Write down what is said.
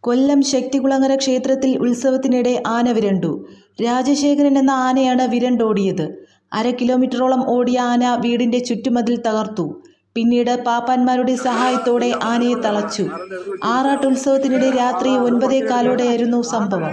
കൊല്ലം ശക്തികുളങ്ങര ക്ഷേത്രത്തിൽ ഉത്സവത്തിനിടെ ആന വിരണ്ടു. രാജശേഖരൻ എന്ന ആനയാണ് വിരണ്ടോടിയത്. അര കിലോമീറ്ററോളം ഓടിയ ആന വീടിന്റെ ചുറ്റുമതിൽ തകർത്തു. പിന്നീട് പാപ്പാന്മാരുടെ സഹായത്തോടെ ആനയെ തളച്ചു. ആറാട്ടുത്സവത്തിനിടെ രാത്രി ഒൻപതേ കാലോടെയായിരുന്നു സംഭവം.